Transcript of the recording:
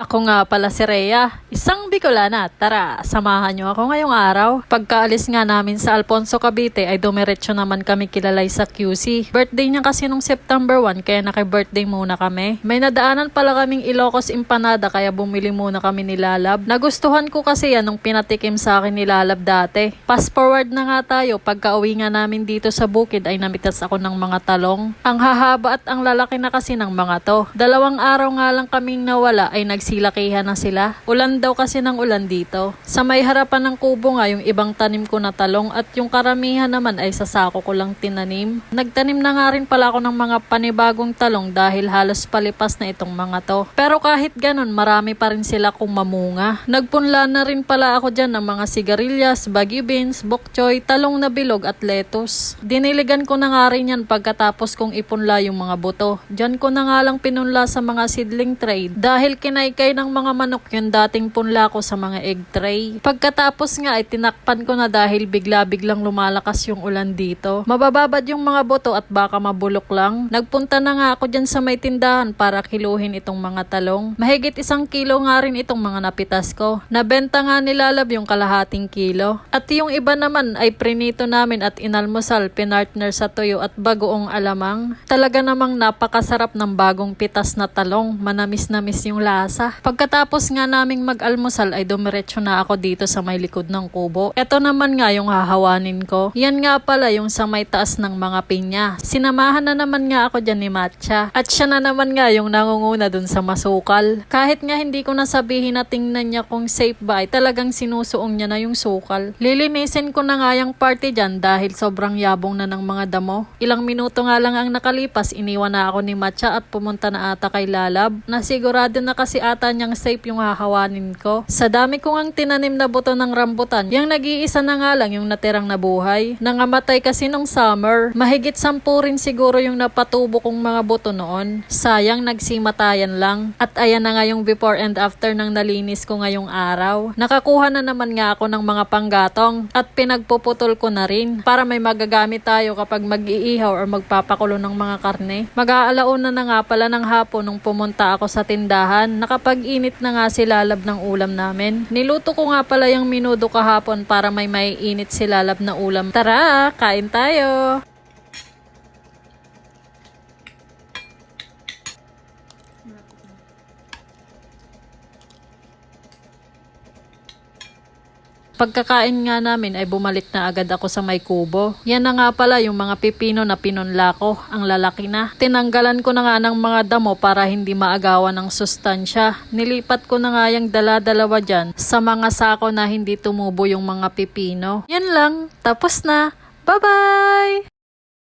Ako nga pala si Rhea, isang Bicolana. Tara, samahan niyo ako ngayong araw. Pagkaalis nga namin sa Alfonso Cavite ay dumiretso naman kami kilalay sa QC. Birthday niya kasi nung September 1 kaya naki-birthday muna kami. May nadaanan pala kaming Ilocos Empanada kaya bumili muna kami ni Lalab. Nagustuhan ko kasi yan nung pinatikim sa akin ni Lalab dati. Fast forward na nga tayo, pagka uwi nga namin dito sa bukid ay namitas ako ng mga talong. Ang hahaba at ang lalaki na kasi ng mga to. Dalawang araw nga lang kaming nawala ay nagsilakihan na sila. Ulan daw kasi ng ulan dito. Sa may harapan ng kubo nga yung ibang tanim ko na talong at yung karamihan naman ay sa sako ko lang tinanim. Nagtanim na nga rin pala ako ng mga panibagong talong dahil halos palipas na itong mga to. Pero kahit ganun, marami pa rin sila kung mamunga. Nagpunla na rin pala ako dyan ng mga sigarilyas, baggy beans, bok choy, talong na bilog at lettuce. Diniligan ko na nga rin yan pagkatapos kong ipunla yung mga buto. Diyan ko na nga lang pinunla sa mga seedling tray dahil kinaykay ng mga manok yung dating punla ko sa mga egg tray. Pagkatapos nga ay tinakpan ko na dahil bigla-biglang lumalakas yung ulan dito. Mabababad yung mga buto at baka mabulok lang. Nagpunta na nga ako dyan sa may tindahan para kiluhin itong mga talong. Mahigit isang kilo nga rin itong mga napitas ko. Nabenta nga nilalab yung kalahating kilo. At yung iba naman ay prinito namin at inalmusal, pinartner sa tuyo at bagoong alamang. Talaga namang napakasarap ng bagong pitas na talong. Manamis-namis yung lasa. Pagkatapos nga naming mag-almusal ay dumiretso na ako dito sa may likod ng kubo. Ito naman nga yung hahawanin ko. Yan nga pala yung sa may taas ng mga pinya. Sinamahan na naman nga ako dyan ni Matcha. At siya na naman nga yung nangunguna dun sa masukal. Kahit nga hindi ko nasabihin na tingnan niya kung safe ba ay talagang sinusuong niya na yung sukal. Lilinisin ko na nga yung party dyan dahil sobrang yabong na ng mga damo. Ilang minuto nga lang ang nakalipas, iniwan na ako ni Matcha at pumunta na ata kay Lalab. Nasigurado na kasi ata niyang safe yung hahawanin ko. Sa dami kong ang tinanim na buto ng rambutan, yung nag-iisa na nga lang yung natirang nabuhay. Nangamatay kasi nung summer. Mahigit sampu rin siguro yung napatubo kong mga buto noon. Sayang nagsimatayan lang. At ayan na nga yung before and after ng nalinis ko ngayong araw. Nakakuha na naman nga ako ng mga panggatong at pinagpuputol ko na rin para may magagamit tayo kapag mag-iihaw or magpapakulo ng mga karne. Mag-aalauna na nga pala ng hapon nung pumunta ako sa tindahan. Nakapag-init na nga si lalab ng ulam namin. Niluto ko nga pala yung minudo kahapon para may maiinit si lalab na ulam. Tara, kain tayo! Pagkakain nga namin ay bumalik na agad ako sa may kubo. Yan na nga pala yung mga pipino na pinunla ko. Ang lalaki na. Tinanggalan ko na nga ng mga damo para hindi maagawan ng sustansya. Nilipat ko na nga yung dala-dalawa dyan sa mga sako na hindi tumubo yung mga pipino. Yan lang. Tapos na. Bye-bye!